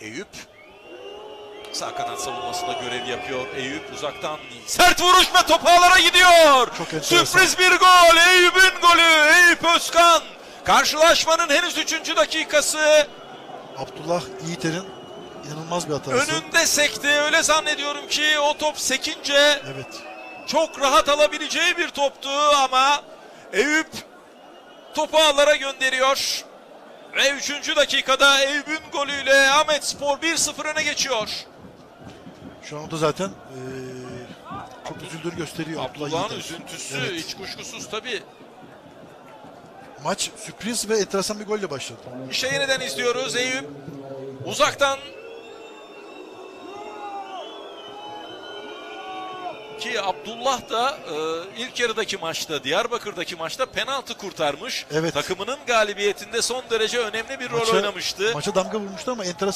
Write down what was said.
Eyüp sağ kanat savunmasında görev yapıyor. Eyüp uzaktan sert vuruş ve top ağlara gidiyor. Sürpriz bir gol. Eyüp'ün golü. Eyüp Özkan. Karşılaşmanın henüz 3. dakikası. Abdullah Yiğiter'in inanılmaz bir hatası. Önünde sekti. Öyle zannediyorum ki o top sekince Evet. çok rahat alabileceği bir toptu ama Eyüp topu ağlara gönderiyor. Ve 3. dakikada Eyüp'ün golüyle Ahmet Spor 1-0 öne geçiyor. Şu an o da zaten eee, çok üzüldüğünü gösteriyor. Abdullah Abdullah'ın üzüntüsü Evet. hiç kuşkusuz tabii. Maç sürpriz ve enteresan bir golle başladı. İşte yeniden izliyoruz Eyüp. Uzaktan ki Abdullah da e, ilk yarıdaki maçta Diyarbakır'daki maçta penaltı kurtarmış. Evet. Takımının galibiyetinde son derece önemli bir rol Maça- oynamıştı. Maça damga vurmuştu ama enteresan